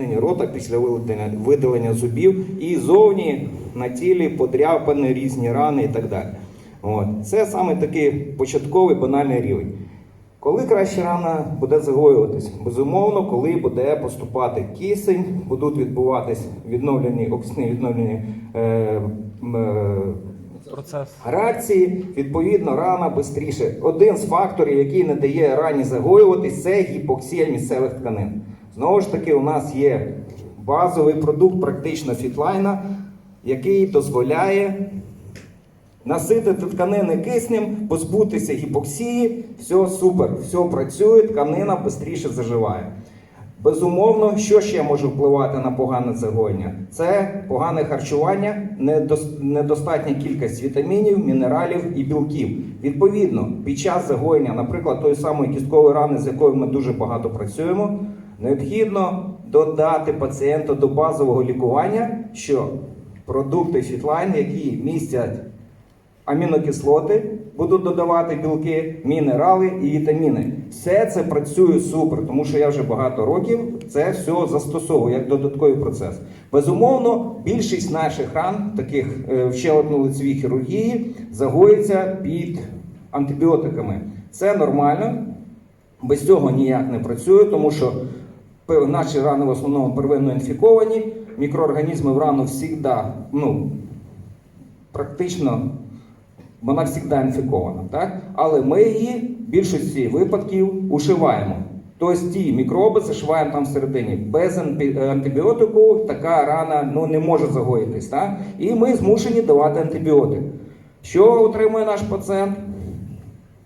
рота після видалення, зубів і зовні на тілі подряпини, різні рани і так далі. От. Це саме такий початковий банальний рівень. Коли краще рана буде загоюватись? Безумовно, коли буде поступати кисень, будуть відбуватись відновлені окисні відновлені е, е, Процес. реакції, відповідно, рана швидше. Один з факторів, який не дає рані загоюватись, це гіпоксія місцевих тканин. Знову ж таки, у нас є базовий продукт, практично фітлайна, який дозволяє наситити тканини киснем, позбутися гіпоксії, все супер, все працює, тканина швидше заживає. Безумовно, що ще може впливати на погане загоєння? Це погане харчування, недостатня кількість вітамінів, мінералів і білків. Відповідно, під час загоєння, наприклад, тої самої кісткової рани, з якою ми дуже багато працюємо, необхідно додати пацієнту до базового лікування, що продукти фітлайн, які містять амінокислоти, будуть додавати білки, мінерали і вітаміни. Все це працює супер, тому що я вже багато років це все застосовую як додатковий процес. Безумовно, більшість наших ран, таких е, в щелепно-лицевій хірургії, загоїться під антибіотиками. Це нормально, без цього ніяк не працює, тому що наші рани в основному первинно інфіковані, мікроорганізми в рану завжди, ну, практично вона завжди інфікована, так? але ми її в більшості випадків ушиваємо. Тобто ті мікроби зашиваємо там всередині. Без антибіотику така рана ну, не може загоїтись. Так? І ми змушені давати антибіотик. Що отримує наш пацієнт?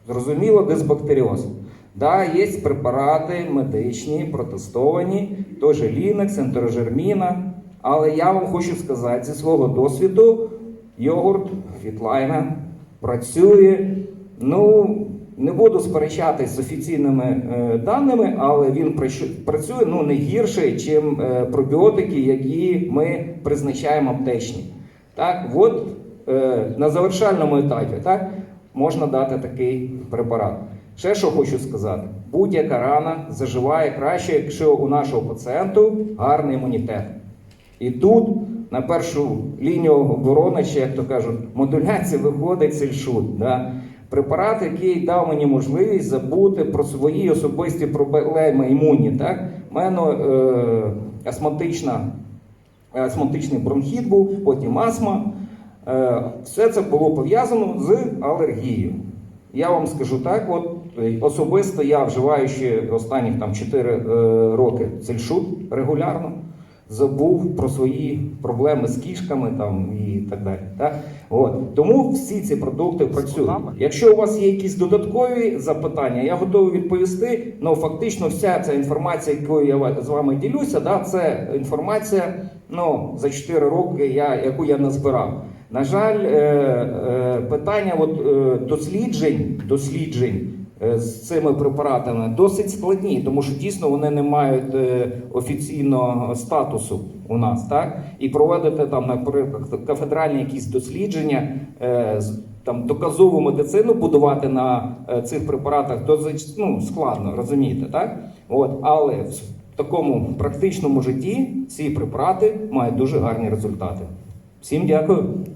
Зрозуміло, дисбактеріоз. Да, є препарати медичні, протестовані, теж лінекс, ентерожерміна. Але я вам хочу сказати зі свого досвіду, йогурт Фітлайна працює. Ну, не буду сперечатись з офіційними е, даними, але він працює ну, не гірше, ніж е, пробіотики, які ми призначаємо аптечні. Так, от е, на завершальному етапі так, можна дати такий препарат. Ще що хочу сказати: будь-яка рана заживає краще, якщо у нашого пацієнту гарний імунітет. І тут на першу лінію оборони, чи як то кажуть, модуляції виходить сельшут. Да? Препарат, який дав мені можливість забути про свої особисті проблеми імунні. Так? У мене е, астматична, астматичний бронхіт був, потім астма. Е, все це було пов'язано з алергією. Я вам скажу так: от е, особисто я вживаю ще останніх там 4 е, роки цельшут регулярно забув про свої проблеми з кішками там і так далі. Так? От. Тому всі ці продукти працюють. Якщо у вас є якісь додаткові запитання, я готовий відповісти. Ну фактично, вся ця інформація, якою я з вами ділюся, да, це інформація ну, за 4 роки, я, яку я назбирав. На жаль, е, е, питання от, е, досліджень, досліджень з цими препаратами досить складні, тому що дійсно вони не мають офіційного статусу у нас, так? І проводити там, наприклад, кафедральні якісь дослідження, там доказову медицину будувати на цих препаратах досить ну, складно, розумієте, так? От, але в такому практичному житті ці препарати мають дуже гарні результати. Всім дякую.